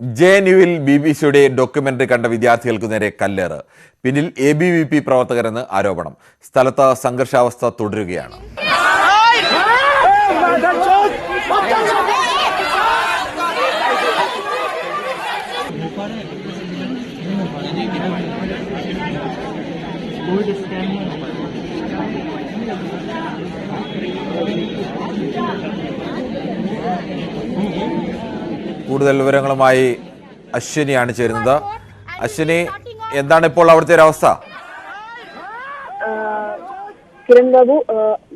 J N യുവിൽ B B സിയുടെ documentary കണ്ട വിദ്യാർത്ഥികൾക്ക് നേരെ കല്ലേറ്. പിന്നിൽ എ ബി വി പി പ്രവർത്തകരെന്ന് ആരോപണം. സ്ഥലത്ത് സംഘർഷാവസ്ഥ തുടരുകയാണ്. കൂടുതൽ വിവരങ്ങളുമായി അശ്വിനിയാണ് ചേരുന്നത്. അശ്വിനി എന്താണ് ഇപ്പോൾ അവിടുത്തെ ഒരു അവസ്ഥ? ആഹ് കിരൺ ബാബു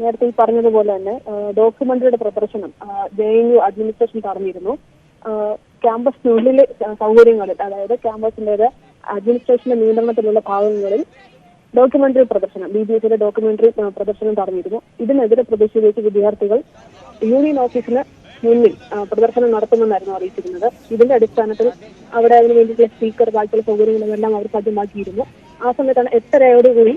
നേരത്തെ ഈ പറഞ്ഞതുപോലെ തന്നെ ഡോക്യുമെന്ററിയുടെ പ്രദർശനം ജെ എൻ യു അഡ്മിനിസ്ട്രേഷൻ പറഞ്ഞിരുന്നു ക്യാമ്പസിനുള്ളിലെ സൗകര്യങ്ങളിൽ അതായത് ക്യാമ്പസിന്റെ അഡ്മിനിസ്ട്രേഷന്റെ നിയന്ത്രണത്തിലുള്ള ഭാഗങ്ങളിൽ ഡോക്യുമെന്ററി പ്രദർശനം ബി ബി എസിന്റെ ഡോക്യുമെന്ററി പ്രദർശനം പറഞ്ഞിരുന്നു ഇതിനെതിരെ പ്രതിഷേധിച്ച് വിദ്യാർത്ഥികൾ യൂണിയൻ ഓഫീസിന് മുന്നിൽ പ്രദർശനം നടത്തുമെന്നായിരുന്നു അറിയിച്ചിരുന്നത്. ഇതിന്റെ അടിസ്ഥാനത്തിൽ അവിടെ അതിന് വേണ്ടിയിട്ടുള്ള സ്പീക്കർ ബാക്കിയുള്ള സൗകര്യങ്ങളെല്ലാം അവർ സജ്ജമാക്കിയിരുന്നു ആ സമയത്താണ് എട്ടരയോടുകൂടി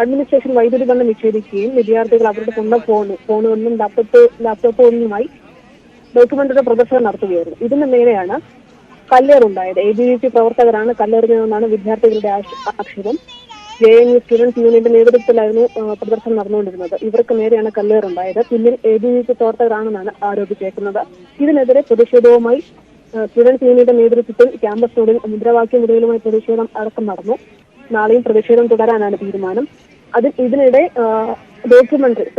അഡ്മിനിസ്ട്രേഷൻ വൈദ്യുതി ബന്ധം വിച്ഛേദിക്കുകയും വിദ്യാർത്ഥികൾ അവരുടെ സ്വന്തം ഫോൺ ഫോണുകളിലും ലാപ്ടോപ്പ് ലാപ്ടോപ്പുകളിലുമായി ഡോക്യുമെന്ററി പ്രദർശനം നടത്തുകയായിരുന്നു. ഇതിന് നേരെയാണ് കല്ലേറുണ്ടായത്. എ ബി വി പി പ്രവർത്തകരാണ് കല്ലേറിഞ്ഞതെന്നാണ് വിദ്യാർത്ഥികളുടെ ആക്ഷേപം. ജെ എൻ യു സ്റ്റുഡൻസ് യൂണിയന്റെ നേതൃത്വത്തിലായിരുന്നു പ്രദർശനം നടന്നുകൊണ്ടിരുന്നത്. ഇവർക്ക് നേരെയാണ് കല്ലേറുണ്ടായത്. പിന്നിൽ എ ബി വി പ്രവർത്തകരാണെന്നാണ് ആരോപിച്ചേക്കുന്നത്. ഇതിനെതിരെ പ്രതിഷേധവുമായി സ്റ്റുഡൻസ് യൂണിയന്റെ നേതൃത്വത്തിൽ ക്യാമ്പസിനുള്ളിൽ മുദ്രാവാക്യം മുറികളുമായി പ്രതിഷേധം അടക്കം നടന്നു. നാളെയും പ്രതിഷേധം തുടരാനാണ് തീരുമാനം. അതിൽ ഇതിനിടെ ഡോക്യുമെന്ററി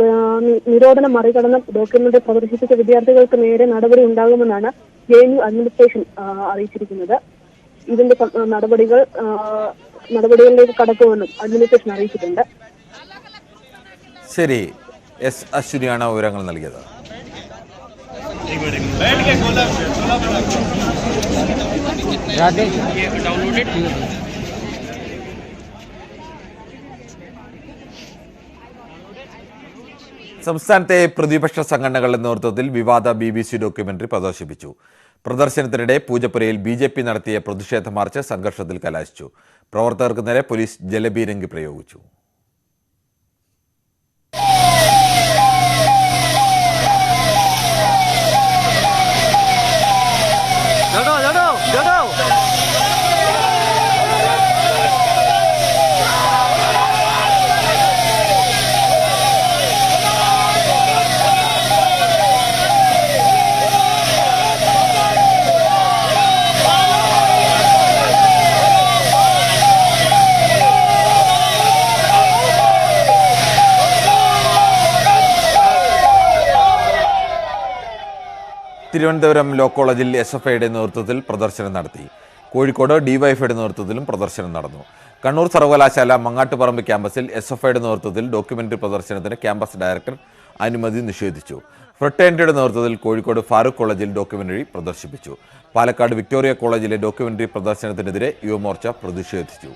നിരോധനം മറികടന്ന ഡോക്യുമെന്ററി പ്രദർശിപ്പിച്ച വിദ്യാർത്ഥികൾക്ക് നേരെ നടപടി ഉണ്ടാകുമെന്നാണ് ജെ എൻ യു അഡ്മിനിസ്ട്രേഷൻ അറിയിച്ചിരിക്കുന്നത്. ഇതിന്റെ നടപടികൾ നടപടികളിലേക്ക് കടക്കുമെന്നും അഡ്മിനിസ്ട്രേഷൻ അറിയിച്ചിട്ടുണ്ട്. ശരി. എസ് അശ്വിനിയാണ് വിവരങ്ങൾ നൽകിയത്. സംസ്ഥാനത്തെ പ്രതിപക്ഷ സംഘടനകളുടെ നേതൃത്വത്തിൽ വിവാദ ബി ബി സി ഡോക്യുമെന്ററി പ്രദർശിപ്പിച്ചു. പ്രദർശനത്തിനിടെ പൂജപ്പുരയിൽ ബി ജെ പി നടത്തിയ പ്രതിഷേധ മാർച്ച് സംഘർഷത്തിൽ കലാശിച്ചു. പ്രവർത്തകർക്ക് നേരെ പോലീസ് ജലബീരങ്കി പ്രയോഗിച്ചു. തിരുവനന്തപുരം ലോ കോളേജിൽ എസ് എഫ് ഐയുടെ നേതൃത്വത്തിൽ പ്രദർശനം നടത്തി. കോഴിക്കോട് ഡിവൈഎഫ്ഐയുടെ നേതൃത്വത്തിലും പ്രദർശനം നടന്നു. കണ്ണൂർ സർവകലാശാല മങ്ങാട്ടുപറമ്പ് ക്യാമ്പസിൽ എസ് എഫ് ഐയുടെ നേതൃത്വത്തിൽ ഡോക്യുമെന്ററി പ്രദർശനത്തിന് ക്യാമ്പസ് ഡയറക്ടർ അനുമതി നിഷേധിച്ചു. ഫ്രട്ടേണിറ്റിയുടെ നേതൃത്വത്തിൽ കോഴിക്കോട് ഫാറൂഖ് കോളേജിൽ ഡോക്യുമെന്ററി പ്രദർശിപ്പിച്ചു. പാലക്കാട് വിക്ടോറിയ കോളേജിലെ ഡോക്യുമെന്ററി പ്രദർശനത്തിനെതിരെ യുവമോർച്ച പ്രതിഷേധിച്ചു.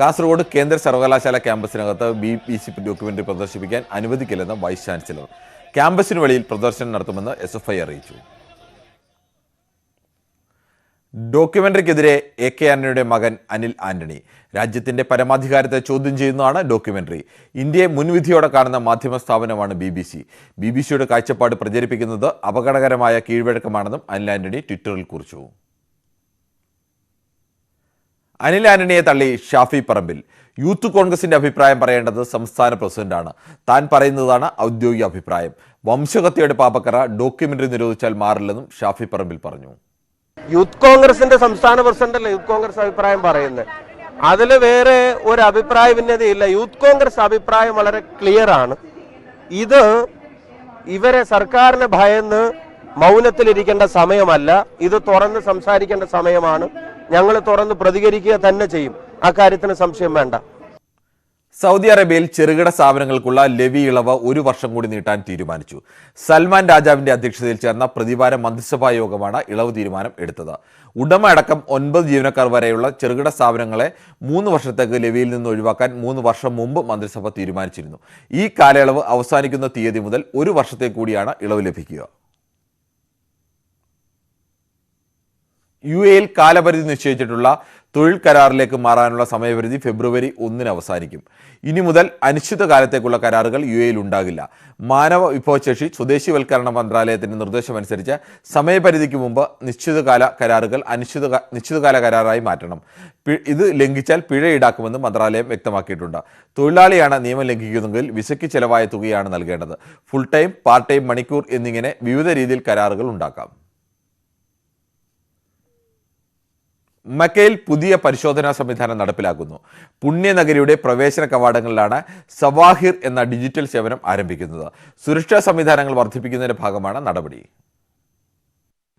കാസർഗോഡ് കേന്ദ്ര സർവകലാശാല ക്യാമ്പസിനകത്ത് ബി ബി സി ഡോക്യുമെന്ററി പ്രദർശിപ്പിക്കാൻ അനുവദിക്കില്ലെന്ന് വൈസ് ചാൻസലർ. ക്യാമ്പസിന് വെളിയിൽ പ്രദർശനം നടത്തുമെന്ന് എസ് അറിയിച്ചു. ഡോക്യുമെന്ററിക്കെതിരെ എ കെ ആന്റണിയുടെ മകൻ അനിൽ ആന്റണി. രാജ്യത്തിന്റെ പരമാധികാരത്തെ ചോദ്യം ചെയ്യുന്നതാണ് ഡോക്യുമെന്ററി. ഇന്ത്യയെ മുൻവിധിയോടെ കാണുന്ന മാധ്യമ സ്ഥാപനമാണ് B B C. B B സിയുടെ കാഴ്ചപ്പാട് പ്രചരിപ്പിക്കുന്നത് അപകടകരമായ കീഴ്വഴക്കമാണെന്നും അനിൽ ആന്റണി ട്വിറ്ററിൽ കുറിച്ചു. അനിൽ ആന്റണിയെ തള്ളി ഷാഫി പറമ്പിൽ. യൂത്ത് കോൺഗ്രസിന്റെ അഭിപ്രായം പറയേണ്ടത് സംസ്ഥാന പ്രസിഡന്റാണ്. താൻ പറയുന്നതാണ് ഔദ്യോഗിക അഭിപ്രായം. വംശഹത്യയുടെ പാപക്കറ ഡോക്യുമെന്ററി നിരോധിച്ചാൽ മാറില്ലെന്നും ഷാഫി പറമ്പിൽ പറഞ്ഞു. യൂത്ത് കോൺഗ്രസിന്റെ സംസ്ഥാന പ്രസിഡന്റ് അല്ലേ? യൂത്ത് കോൺഗ്രസ് അഭിപ്രായം പറയുന്നത്. അതിൽ വേറെ ഒരു അഭിപ്രായ ഭിന്നതയില്ല. യൂത്ത് കോൺഗ്രസ് അഭിപ്രായം വളരെ ക്ലിയർ ആണ്. ഇത് ഇവരെ സർക്കാരിന് ഭയന്ന് മൗനത്തിലിരിക്കേണ്ട സമയമല്ല. ഇത് തുറന്ന് സംസാരിക്കേണ്ട സമയമാണ്. ഞങ്ങൾ തുറന്ന് പ്രതികരിക്കുക തന്നെ ചെയ്യും. അക്കാര്യത്തിന് സംശയം വേണ്ട. സൗദി അറേബ്യയിൽ ചെറുകിട സ്ഥാപനങ്ങൾക്കുള്ള ലെവി ഇളവ് ഒരു വർഷം കൂടി നീട്ടാൻ തീരുമാനിച്ചു. സൽമാൻ രാജാവിന്റെ അധ്യക്ഷതയിൽ ചേർന്ന പ്രതിവാര മന്ത്രിസഭാ യോഗമാണ് ഇളവ് തീരുമാനം എടുത്തത്. ഉടമ അടക്കം ഒൻപത് ജീവനക്കാർ വരെയുള്ള ചെറുകിട സ്ഥാപനങ്ങളെ മൂന്ന് വർഷത്തേക്ക് ലെവിയിൽ നിന്ന് ഒഴിവാക്കാൻ മൂന്ന് വർഷം മുമ്പ് മന്ത്രിസഭ തീരുമാനിച്ചിരുന്നു. ഈ കാലയളവ് അവസാനിക്കുന്ന തീയതി മുതൽ ഒരു വർഷത്തേക്ക് കൂടിയാണ് ഇളവ് ലഭിക്കുക. യു എയിൽ കാലപരിധി നിശ്ചയിച്ചിട്ടുള്ള തൊഴിൽ കരാറിലേക്ക് മാറാനുള്ള സമയപരിധി ഫെബ്രുവരി ഒന്നിന് അവസാനിക്കും. ഇനി മുതൽ അനിശ്ചിതകാലത്തേക്കുള്ള കരാറുകൾ യു എയിൽ ഉണ്ടാകില്ല. മാനവ വിഭവശേഷി സ്വദേശിവൽക്കരണ മന്ത്രാലയത്തിന്റെ നിർദ്ദേശമനുസരിച്ച് സമയപരിധിക്ക് മുമ്പ് നിശ്ചിതകാല കരാറുകൾ അനിശ്ചിത നിശ്ചിതകാല കരാറായി മാറ്റണം. ഇത് ലംഘിച്ചാൽ പിഴ ഈടാക്കുമെന്ന് മന്ത്രാലയം വ്യക്തമാക്കിയിട്ടുണ്ട്. തൊഴിലാളിയാണ് നിയമം ലംഘിക്കുന്നതെങ്കിൽ വിസയ്ക്ക് ചെലവായ തുകയാണ് നൽകേണ്ടത്. ഫുൾ ടൈം പാർട്ട് ടൈം മണിക്കൂർ എന്നിങ്ങനെ വിവിധ രീതിയിൽ കരാറുകൾ ഉണ്ടാക്കാം. മക്കയിൽ പുതിയ പരിശോധനാ സംവിധാനം നടപ്പിലാക്കുന്നു. പുണ്യനഗരിയുടെ പ്രവേശന കവാടങ്ങളിലാണ് സവാഹിർ എന്ന ഡിജിറ്റൽ സേവനം ആരംഭിക്കുന്നത്. സുരക്ഷാ സംവിധാനങ്ങൾ വർദ്ധിപ്പിക്കുന്നതിന്റെ ഭാഗമാണ് നടപടി.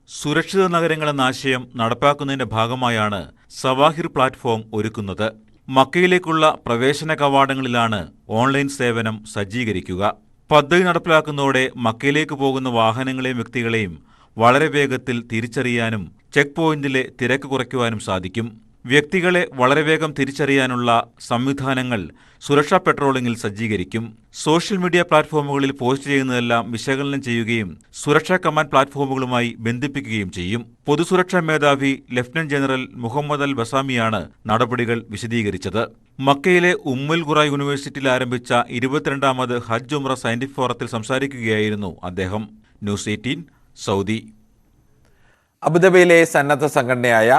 സുരക്ഷിത നഗരങ്ങൾ എന്ന ആശയം നടപ്പാക്കുന്നതിന്റെ ഭാഗമായാണ് സവാഹിർ പ്ലാറ്റ്ഫോം ഒരുക്കുന്നത്. മക്കയിലേക്കുള്ള പ്രവേശന കവാടങ്ങളിലാണ് ഓൺലൈൻ സേവനം സജ്ജീകരിക്കുക. പദ്ധതി നടപ്പിലാക്കുന്നതോടെ മക്കയിലേക്ക് പോകുന്ന വാഹനങ്ങളെയും വ്യക്തികളെയും വളരെ വേഗത്തിൽ തിരിച്ചറിയാനും ചെക്ക് പോയിന്റിലെ തിരക്ക് കുറയ്ക്കുവാനും സാധിക്കും. വ്യക്തികളെ വളരെ വേഗം തിരിച്ചറിയാനുള്ള സംവിധാനങ്ങൾ സുരക്ഷാ പെട്രോളിംഗിൽ സജ്ജീകരിക്കും. സോഷ്യൽ മീഡിയ പ്ലാറ്റ്ഫോമുകളിൽ പോസ്റ്റ് ചെയ്യുന്നതെല്ലാം വിശകലനം ചെയ്യുകയും സുരക്ഷാ കമാൻഡ് പ്ലാറ്റ്ഫോമുകളുമായി ബന്ധിപ്പിക്കുകയും ചെയ്യും. പൊതുസുരക്ഷാ മേധാവി ലഫ്റ്റനന്റ് ജനറൽ മുഹമ്മദ് അൽ ബസാമിയാണ് നടപടികൾ വിശദീകരിച്ചത്. മക്കയിലെ ഉമ്മൽ ഖുറ യൂണിവേഴ്സിറ്റിയിൽ ആരംഭിച്ച ഇരുപത്തിരണ്ടാമത് ഹജ്ജ് ഉമ്ര സയന്റിഫിക് ഫോറത്തിൽ സംസാരിക്കുകയായിരുന്നു അദ്ദേഹം. News eighteen Saudi. അബുദാബിയിലെ സന്നദ്ധ സംഘടനയായ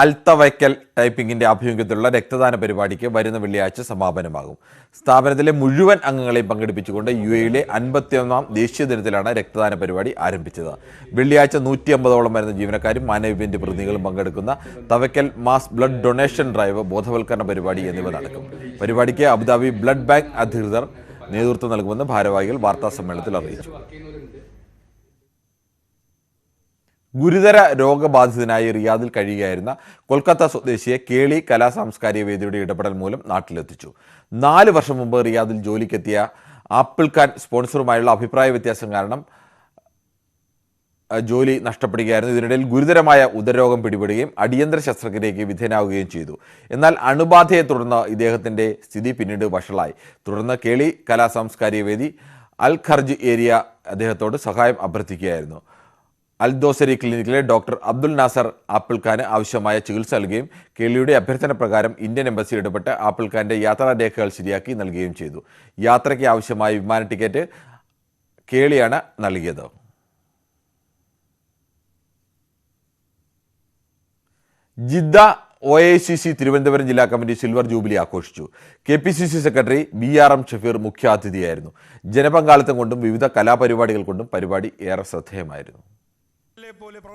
അൽത്തവയ്ക്കൽ ടൈപ്പിംഗിന്റെ ആഭിമുഖ്യത്തിലുള്ള രക്തദാന പരിപാടിക്ക് വരുന്ന വെള്ളിയാഴ്ച സമാപനമാകും. സ്ഥാപനത്തിലെ മുഴുവൻ അംഗങ്ങളെയും പങ്കെടുപ്പിച്ചുകൊണ്ട് യു എയിലെ അൻപത്തിയൊന്നാം ദേശീയ ദിനത്തിലാണ് രക്തദാന പരിപാടി ആരംഭിച്ചത്. വെള്ളിയാഴ്ച നൂറ്റി അമ്പതോളം വരുന്ന ജീവനക്കാരും മാനവികന്റെ പ്രതിനിധികളും പങ്കെടുക്കുന്ന തവയ്ക്കൽ മാസ് ബ്ലഡ് ഡൊണേഷൻ ഡ്രൈവ് ബോധവൽക്കരണ പരിപാടി എന്നിവ നടക്കും. പരിപാടിക്ക് അബുദാബി ബ്ലഡ് ബാങ്ക് അധികൃതർ നേതൃത്വം നൽകുമെന്ന് ഭാരവാഹികൾ വാർത്താ സമ്മേളനത്തിൽ അറിയിച്ചു. ഗുരുതര രോഗബാധിതനായി റിയാദിൽ കഴിയുകയായിരുന്ന കൊൽക്കത്ത സ്വദേശിയെ കേളി കലാ സാംസ്കാരിക വേദിയുടെ ഇടപെടൽ മൂലം നാട്ടിലെത്തിച്ചു. നാല് വർഷം മുമ്പ് റിയാദിൽ ജോലിക്കെത്തിയ ആപ്പിൾ കാൻ സ്പോൺസറുമായുള്ള അഭിപ്രായ വ്യത്യാസം കാരണം ജോലി നഷ്ടപ്പെടുകയായിരുന്നു. ഇതിനിടയിൽ ഗുരുതരമായ ഉദരരോഗം പിടിപെടുകയും അടിയന്തര ശസ്ത്രക്രിയയ്ക്ക് വിധേയനാവുകയും ചെയ്തു. എന്നാൽ അണുബാധയെ തുടർന്ന് ഇദ്ദേഹത്തിന്റെ സ്ഥിതി പിന്നീട് വഷളായി. തുടർന്ന് കേളി കലാ സാംസ്കാരിക വേദി അൽ ഖർജ് ഏരിയ അദ്ദേഹത്തോട് സഹായം അഭ്യർത്ഥിക്കുകയായിരുന്നു. അൽദോസരി ക്ലിനിക്കിലെ ഡോക്ടർ അബ്ദുൽ നാസർ ആപ്പിൾ ഖാന് ആവശ്യമായ ചികിത്സ നൽകുകയും കേളിയുടെ അഭ്യർത്ഥന പ്രകാരം ഇന്ത്യൻ എംബസി ഇടപെട്ട് ആപ്പിൾ യാത്രാ രേഖകൾ ശരിയാക്കി നൽകുകയും ചെയ്തു. യാത്രയ്ക്ക് ആവശ്യമായ വിമാന ടിക്കറ്റ് കേളിയാണ് നൽകിയത്. Jeddah O A C C Thiruvananthapuram ജില്ലാ കമ്മിറ്റി സിൽവർ ജൂബിലി ആഘോഷിച്ചു. K P C C secretary B R M Shafeer മുഖ്യാതിഥിയായിരുന്നു. ജനപങ്കാളിത്തം കൊണ്ടും വിവിധ കലാപരിപാടികൾ കൊണ്ടും പരിപാടി ഏറെ ശ്രദ്ധേയമായിരുന്നു.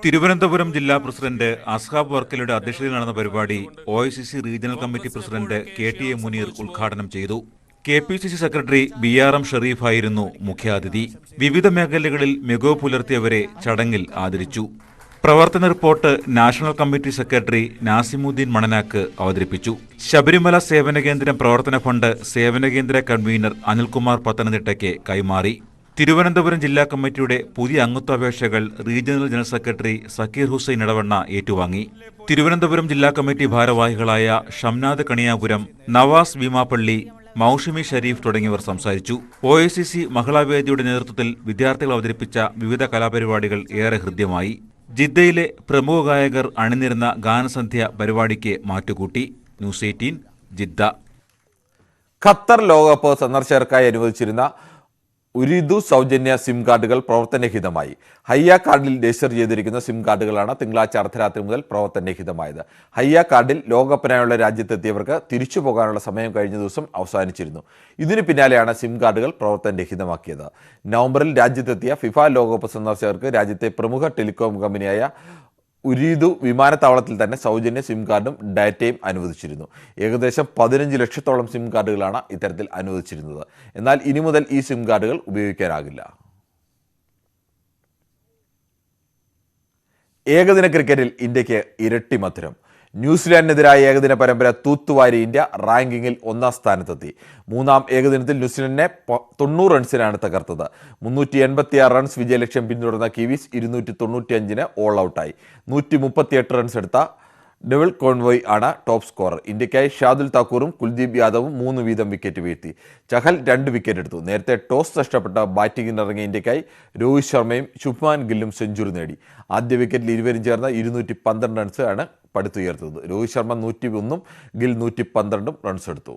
തിരുവനന്തപുരം ജില്ലാ പ്രസിഡന്റ് അസ്ഹാബ് വർക്കലയുടെ അധ്യക്ഷതയിൽ നടന്ന പരിപാടി O I C C regional committee president K T A Muneer ഉദ്ഘാടനം ചെയ്തു. K P C C secretary B R M ഷെറീഫായിരുന്നു മുഖ്യാതിഥി. വിവിധ മേഖലകളിൽ മികവ് പുലർത്തിയവരെ ചടങ്ങിൽ ആദരിച്ചു. പ്രവർത്തന report national committee secretary Nasimuddin Mananakku അവതരിപ്പിച്ചു. ശബരിമല സേവന കേന്ദ്രം പ്രവർത്തന ഫണ്ട് സേവന കേന്ദ്ര കൺവീനർ അനിൽകുമാർ പത്തനംതിട്ടയ്ക്ക് കൈമാറി. തിരുവനന്തപുരം ജില്ലാ കമ്മിറ്റിയുടെ പുതിയ അംഗത്വാപേക്ഷകൾ regional general secretary Zakir Hussain Edavanna ഏറ്റുവാങ്ങി. തിരുവനന്തപുരം ജില്ലാ കമ്മിറ്റി ഭാരവാഹികളായ ഷംനാദ് കണിയാപുരം നവാസ് ഭീമാപ്പള്ളി മൌഷമി ഷരീഫ് തുടങ്ങിയവർ സംസാരിച്ചു. ഒ ഐ സി സി മഹിളാവേദിയുടെ നേതൃത്വത്തിൽ വിദ്യാർത്ഥികൾ അവതരിപ്പിച്ച വിവിധ കലാപരിപാടികൾ ഏറെ ഹൃദ്യമായി. ജിദ്ദയിലെ പ്രമുഖ ഗായകർ അണിനിരുന്ന ഗാനസന്ധ്യ പരിപാടിക്ക് മാറ്റുകൂട്ടി. News eighteen Jeddah. ഖത്തർ ലോകകപ്പ് സന്ദർശകർക്കായി അനുവദിച്ചിരുന്ന ഉരിദു സൗജന്യ സിം കാർഡുകൾ പ്രവർത്തനരഹിതമായി. ഹയ്യ കാർഡിൽ രജിസ്റ്റർ ചെയ്തിരിക്കുന്ന സിം കാർഡുകളാണ് തിങ്കളാഴ്ച അർദ്ധരാത്രി മുതൽ പ്രവർത്തനരഹിതമായത്. ഹയ്യ കാർഡിൽ ലോകകപ്പിനായുള്ള രാജ്യത്തെത്തിയവർക്ക് തിരിച്ചു പോകാനുള്ള സമയം കഴിഞ്ഞ ദിവസം അവസാനിച്ചിരുന്നു. ഇതിനു പിന്നാലെയാണ് സിം കാർഡുകൾ പ്രവർത്തനരഹിതമാക്കിയത്. നവംബറിൽ രാജ്യത്തെത്തിയ ഫിഫ ലോകകപ്പ് സന്ദർശകർക്ക് രാജ്യത്തെ പ്രമുഖ ടെലികോം കമ്പനിയായ ഉരീദു വിമാനത്താവളത്തിൽ തന്നെ സൗജന്യ സിം കാർഡും ഡാറ്റയും അനുവദിച്ചിരുന്നു. ഏകദേശം പതിനഞ്ച് ലക്ഷത്തോളം സിം കാർഡുകളാണ് ഇത്തരത്തിൽ അനുവദിച്ചിരുന്നത്. എന്നാൽ ഇനി മുതൽ ഈ സിം കാർഡുകൾ ഉപയോഗിക്കാനാകില്ല. ഏകദിന ക്രിക്കറ്റിൽ ഇന്ത്യയ്ക്ക് ഇരട്ടി മധുരം. ന്യൂസിലാൻഡിനെതിരായ ഏകദിന പരമ്പര തൂത്തുവാരി ഇന്ത്യ റാങ്കിങ്ങിൽ ഒന്നാം സ്ഥാനത്തെത്തി. മൂന്നാം ഏകദിനത്തിൽ ന്യൂസിലൻഡിനെ തൊണ്ണൂറ് റൺസിനാണ് തകർത്തത്. മുന്നൂറ്റി എൺപത്തിയാറ് റൺസ് വിജയലക്ഷ്യം പിന്തുടർന്ന കിവീസ് ഇരുന്നൂറ്റി തൊണ്ണൂറ്റിയഞ്ചിന് ഓൾ ഔട്ടായി നൂറ്റി മുപ്പത്തിയെട്ട് റൺസ് എടുത്ത ഡെവിൾ കോൺവോയ് ആണ് ടോപ്പ് സ്കോറർ. ഇന്ത്യക്കായി ഷാദുൽ താക്കൂറും കുൽദീപ് യാദവും മൂന്ന് വീതം വിക്കറ്റ് വീഴ്ത്തി. ചഹൽ രണ്ട് വിക്കറ്റ് എടുത്തു. നേരത്തെ ടോസ് നഷ്ടപ്പെട്ട ബാറ്റിംഗിനിറങ്ങിയ ഇന്ത്യക്കായി രോഹിത് ശർമ്മയും ശുഭ്മാൻ ഗില്ലും സെഞ്ചുറി നേടി. ആദ്യ വിക്കറ്റിൽ ഇരുവരും ചേർന്ന് ഇരുന്നൂറ്റി പന്ത്രണ്ട് റൺസ് ആണ് പടുത്തുയർത്തത് രോഹിത് ശർമ്മ നൂറ്റി ഒന്നും ഗിൽ നൂറ്റി പന്ത്രണ്ടും റൺസ് എടുത്തു.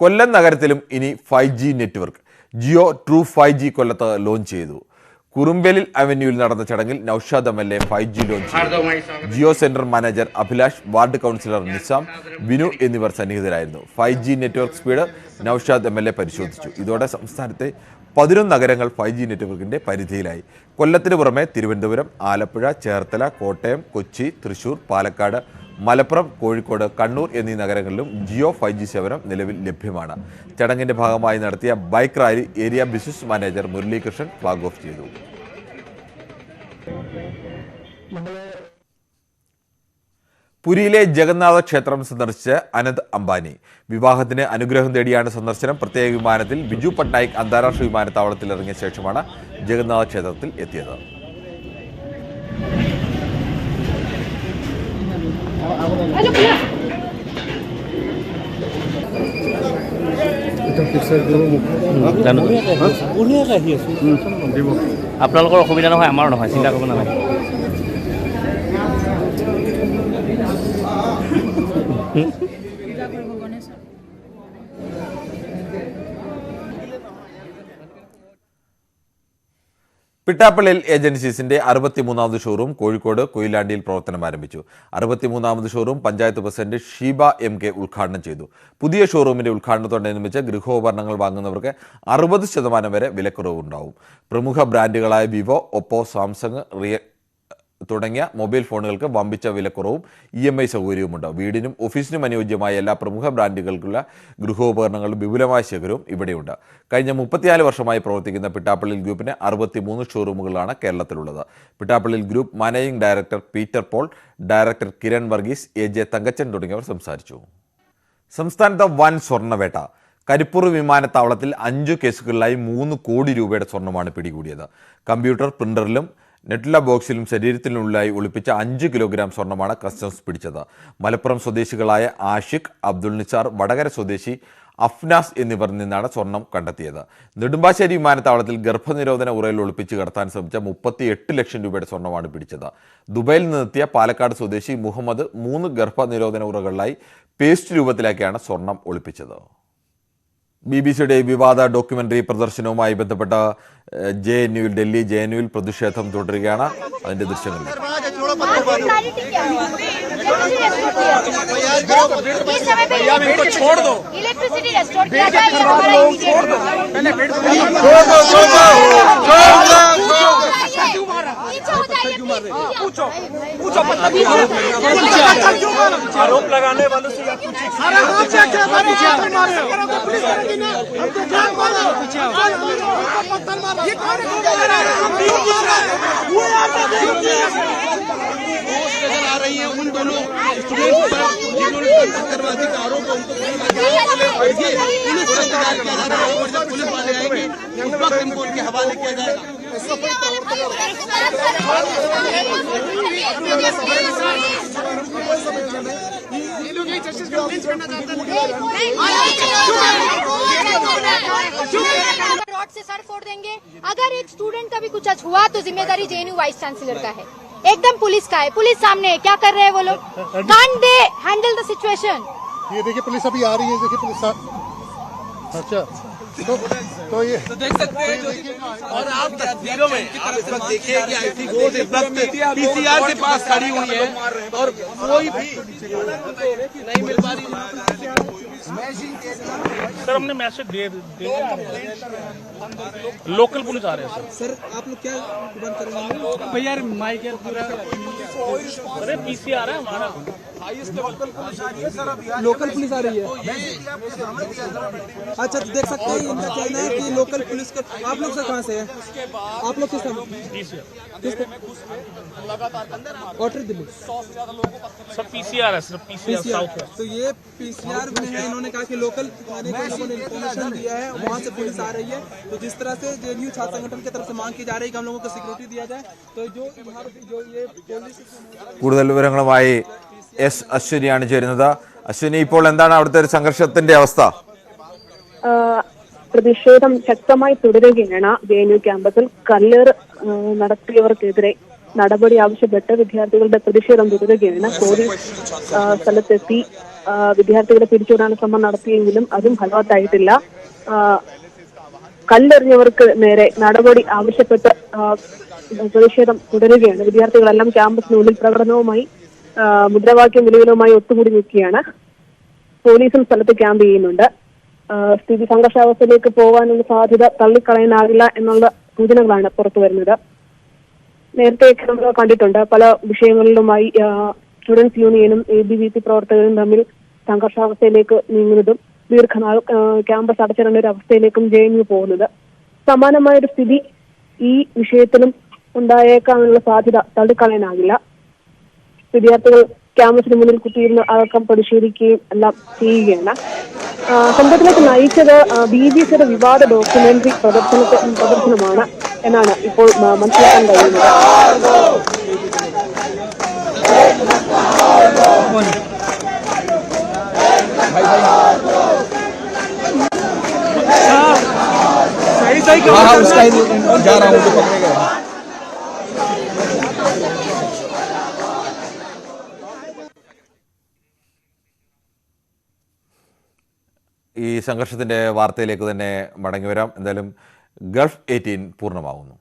കൊല്ലം നഗരത്തിലും ഇനി five G network. Jio true five G കൊല്ലത്ത് ലോഞ്ച് ചെയ്തു. കുറുമ്പലിൽ അവന്യൂവിൽ നടന്ന ചടങ്ങിൽ Noushad M L A five G launch Jio centre manager Abhilash ward councillor Nizam Vinu എന്നിവർ സന്നിഹിതരായിരുന്നു. Five G network speed Noushad M L A പരിശോധിച്ചു. ഇതോടെ സംസ്ഥാനത്തെ പതിനൊന്ന് നഗരങ്ങൾ ഫൈവ് ജി നെറ്റ്വർക്കിന്റെ പരിധിയിലായി. കൊല്ലത്തിന് പുറമെ തിരുവനന്തപുരം ആലപ്പുഴ ചേർത്തല കോട്ടയം കൊച്ചി തൃശൂർ പാലക്കാട് മലപ്പുറം കോഴിക്കോട് കണ്ണൂർ എന്നീ നഗരങ്ങളിലും ജിയോ ഫൈവ് ജി സേവനം നിലവിൽ ലഭ്യമാണ്. ചടങ്ങിന്റെ ഭാഗമായി നടത്തിയ bike rally area business manager Muralikrishnan flag off ചെയ്തു. പുരിയിലെ ജഗന്നാഥ ക്ഷേത്രം സന്ദർശിച്ച് അനന്ത് അംബാനി. വിവാഹത്തിന് അനുഗ്രഹം തേടിയാണ് സന്ദർശനം. പ്രത്യേക വിമാനത്തിൽ ബിജു പട്നായിക് അന്താരാഷ്ട്ര വിമാനത്താവളത്തിൽ ഇറങ്ങിയ ശേഷമാണ് ജഗന്നാഥ ക്ഷേത്രത്തിൽ എത്തിയത്. আপোনালোকৰ অসুবিধা নহয় আমাৰো নহয় চিন্তা কৰিব নালাগে। പിട്ടാപ്പള്ളിയിൽ ഏജൻസീസിന്റെ അറുപത്തിമൂന്നാമത് ഷോറൂം കോഴിക്കോട് കൊയിലാണ്ടിയിൽ പ്രവർത്തനം ആരംഭിച്ചു. അറുപത്തിമൂന്നാമത് showroom panchayat president Sheeba M K ഉദ്ഘാടനം ചെയ്തു. പുതിയ ഷോറൂമിന്റെ ഉദ്ഘാടനത്തോടനുബന്ധിച്ച് ഗൃഹോപകരണങ്ങൾ വാങ്ങുന്നവർക്ക് അറുപത് ശതമാനം വരെ വിലക്കുറവുണ്ടാവും. പ്രമുഖ ബ്രാൻഡുകളായ വിവോ ഒപ്പോ സാംസങ് റിയ തുടങ്ങിയ മൊബൈൽ ഫോണുകൾക്ക് വമ്പിച്ച വിലക്കുറവും ഇ എം ഐ സൗകര്യവുമുണ്ട്. വീടിനും ഓഫീസിനും അനുയോജ്യമായ എല്ലാ പ്രമുഖ ബ്രാൻഡുകൾക്കുള്ള ഗൃഹോപകരണങ്ങളുടെ വിപുലമായ ശേഖരവും ഇവിടെയുണ്ട്. കഴിഞ്ഞ മുപ്പത്തിനാല് വർഷമായി പ്രവർത്തിക്കുന്ന പിട്ടാപ്പള്ളിൽ ഗ്രൂപ്പിന് അറുപത്തിമൂന്ന് ഷോറൂമുകളാണ് കേരളത്തിലുള്ളത്. Pittappillil group managing director Peter Paul director Kiran Varghese A J Thankachan തുടങ്ങിയവർ സംസാരിച്ചു. സംസ്ഥാനത്ത് വൻ സ്വർണവേട്ട കരിപ്പൂർ വിമാനത്താവളത്തിൽ അഞ്ചു കേസുകളിലായി മൂന്ന് കോടി രൂപയുടെ സ്വർണമാണ് പിടികൂടിയത്. കമ്പ്യൂട്ടർ പ്രിന്ററിലും നെറ്റുല ബോക്സിലും ശരീരത്തിനുള്ളിലായി ഒളിപ്പിച്ച അഞ്ച് കിലോഗ്രാം സ്വർണമാണ് കസ്റ്റംസ് പിടിച്ചത്. മലപ്പുറം സ്വദേശികളായ ആഷിഖ് അബ്ദുൾ നിസാർ വടകര സ്വദേശി അഫ്നാസ് എന്നിവരിൽ നിന്നാണ് സ്വർണം കണ്ടെത്തിയത്. നെടുമ്പാശ്ശേരി വിമാനത്താവളത്തിൽ ഗർഭനിരോധന ഉറയിൽ ഒളിപ്പിച്ച് കടത്താൻ ശ്രമിച്ച മുപ്പത്തി എട്ട് ലക്ഷം രൂപയുടെ സ്വർണമാണ് പിടിച്ചത്. ദുബൈയിൽ നിന്നെത്തിയ പാലക്കാട് സ്വദേശി മുഹമ്മദ് മൂന്ന് ഗർഭനിരോധന ഉറകളിലായി പേസ്റ്റ് രൂപത്തിലാക്കിയാണ് സ്വർണം ഒളിപ്പിച്ചത്. ബി ബി സിയുടെ വിവാദ ഡോക്യുമെന്ററി പ്രദർശനവുമായി ബന്ധപ്പെട്ട ജെ എൻ യുവിൽ ഡൽഹി ജെ എൻ യുവിൽ പ്രതിഷേധം തുടരുകയാണ്. അതിന്റെ ദൃശ്യങ്ങൾ इस लगाने वालों से आप पूछिए अरे हम मारे। पुलिस ना हम तो ये कौन रहा है आ है उन दोनों स्टूडेंट पर जिन्होंने उनको पुलिस और जब पुलिस वाले आएँगे उस वक्त इनको उनके हवाले किया जाएगा। रॉड से सर फोड़ देंगे अगर एक स्टूडेंट का भी कुछ अच हुआ तो ज़िम्मेदारी जेएनयू वाइस चांसलर का है। एकदम पुलिस का है। पुलिस सामने है। क्या कर रहे हैं वो लोग? Can they handle the situation ये देखिए पुलिस अभी आ रही है। देखिए पुलिस. अच्छा। तो, ये तो ये और आप तस्वीरों में आप इस वक्त देखिए कि आईसी घोष इस वक्त पीसीआर के पास खड़ी हुई है और कोई भी नहीं मिल पा रही सर हमने मैसेज दे दे लोकल पुलिस आ रहे हैं सर सर आप लोग क्या बंद करेंगे भैया माइक पूरा अरे पीसीआर है हमारा। लोकल पुलिस आ रही है। अच्छा तो देख सकते हैं इनका कहना है कि लोकल पुलिस का आप लोग सर कहाँ से हैं? आप लोग किस वाटर दिल्ली सब पीसीआर है। सिर्फ़ पीसीआर साउथ है तो ये पीसीआर में है इन्होंने कहा कि लोकल थाने को लोगों ने इन्फॉर्मेशन दिया है वहाँ से पुलिस आ रही है तो जिस तरह से जेएनयू छात्र संगठन की तरफ से मांग की जा रही है कि हम लोगों को सिक्योरिटी दिया जाए तो जो यहाँ पे जो ये पुलिस കൂടുതൽ വിവരങ്ങളുമായി എസ് അശ്വിനിയാണ് ചേരുന്നത് അശ്വിനി ഇപ്പോൾ എന്താണ് അവിടുത്തെ ഒരു സംഘർഷത്തിന്റെ അവസ്ഥ ആ, പ്രതിഷേധം ശക്തമായി തുടരുകയാണ് ജെ എൻ യു ക്യാമ്പസിൽ കല്ലേറ് ആ, നടത്തിയവർക്കെതിരെ നടപടി ആവശ്യപ്പെട്ട് വിദ്യാർത്ഥികളുടെ പ്രതിഷേധം തുടരുകയാണ് പോലീസ് ആ, സ്ഥലത്തെത്തി ആ, വിദ്യാർത്ഥികളെ പിരിച്ചുവിടാൻ ശ്രമം നടത്തിയെങ്കിലും അതും ഫലവത്തായിട്ടില്ല. കല്ലെറിഞ്ഞവർക്ക് നേരെ നടപടി ആവശ്യപ്പെട്ട് പ്രതിഷേധം തുടരുകയാണ്. വിദ്യാർത്ഥികളെല്ലാം ക്യാമ്പസിനുള്ളിൽ പ്രകടനവുമായി മുദ്രാവാക്യം നിലവിലുമായി ഒത്തുകൂടി നിൽക്കുകയാണ്. പോലീസും സ്ഥലത്ത് ക്യാമ്പ് ചെയ്യുന്നുണ്ട്. സ്ഥിതി സംഘർഷാവസ്ഥയിലേക്ക് പോകാനുള്ള സാധ്യത തള്ളിക്കളയാനാവില്ല എന്നുള്ള സൂചനകളാണ് പുറത്തു വരുന്നത് നേരത്തെ നമ്മൾ കണ്ടിട്ടുണ്ട് പല വിഷയങ്ങളിലുമായി സ്റ്റുഡൻസ് യൂണിയനും എ ബി വി പി പ്രവർത്തകരും തമ്മിൽ സംഘർഷാവസ്ഥയിലേക്ക് നീങ്ങുന്നതും ദീർഘനാൾ ക്യാമ്പസ് അടച്ചിടേണ്ട ഒരു അവസ്ഥയിലേക്കും ജെ എൻ യു പോകുന്നത്. സമാനമായ ഒരു സ്ഥിതി ഈ വിഷയത്തിലും ഉണ്ടായേക്കാനുള്ള സാധ്യത തള്ളിക്കളയാനാകില്ല. വിദ്യാർത്ഥികൾ ക്യാമ്പസിന് മുന്നിൽ കുത്തിയിരുന്ന് അടക്കം പരിശോധിക്കുകയും എല്ലാം ചെയ്യുകയാണ്. സംഭവത്തിലേക്ക് നയിച്ചത് ബി ബി സിയുടെ വിവാദ ഡോക്യുമെന്ററി പ്രദർശനത്തെ പ്രദർശനമാണ് എന്നാണ് ഇപ്പോൾ മനസ്സിലാക്കാൻ കഴിയുന്നത്. ഈ സംഘർഷത്തിന്റെ വാർത്തയിലേക്ക് തന്നെ മടങ്ങി വരാം. എന്തായാലും ഗൾഫ് എയ്റ്റീൻ പൂർണമാകുന്നു